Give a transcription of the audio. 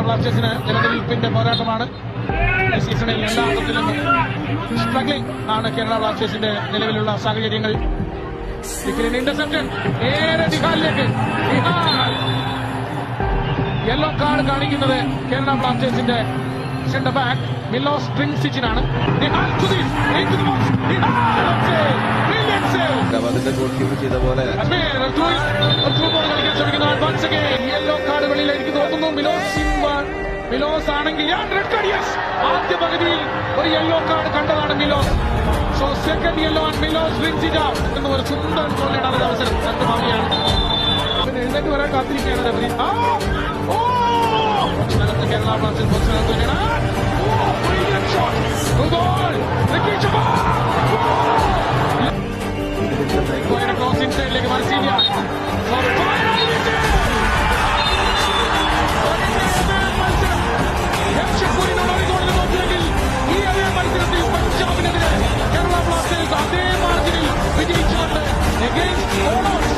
ബ്ലാസ്റ്റേഴ്സിന് നിലനിൽപ്പിന്റെ പോരാട്ടമാണ് ഈ സീസണിൽ എല്ലാ അർത്ഥത്തിലും സ്ട്രഗ്ലിംഗ് ആണ് കേരള ബ്ലാസ്റ്റേഴ്സിന്റെ നിലവിലുള്ള സാഹചര്യങ്ങൾ. ഇന്റർസെപ്ഷൻ നേരെ യെല്ലോ കാർഡ് കാണിക്കുന്നത് കേരള ബ്ലാസ്റ്റേഴ്സിന്റെ സെന്റർ ബാക്ക് മിലോസ് ട്രിൻസിച്ചിനാണ്. സിച്ചിനാണ് ഗോൾ കീപ്പർ ചെയ്ത പോലെ. ശ്രമിക്കുന്നു. യെല്ലോ കാർഡുകളിൽ എനിക്ക് തോന്നുന്നു മിലോസ് മിലോസ് ആണെങ്കിൽ റെഡ് കാർഡ് യെസ് ആദ്യ പകുതിയിൽ ഒരു യെല്ലോ കാർഡ് കണ്ടതാണ് Milos. So second yellow and Milos wins it out എന്ന ഒരു സുന്ദർ നേടാൻ ഒരു അവസരം സത്യമാവിയാണ് പിന്നെ എഴുന്നേറ്റ് വരാൻ കാത്തിരിക്കുകയാണ് റെഫറി കേരള ബ്ലാസ്റ്റേഴ്സ് ബോക്സിനകത്ത് നേടാൻ ഓ brilliant shot. ¡Vamos!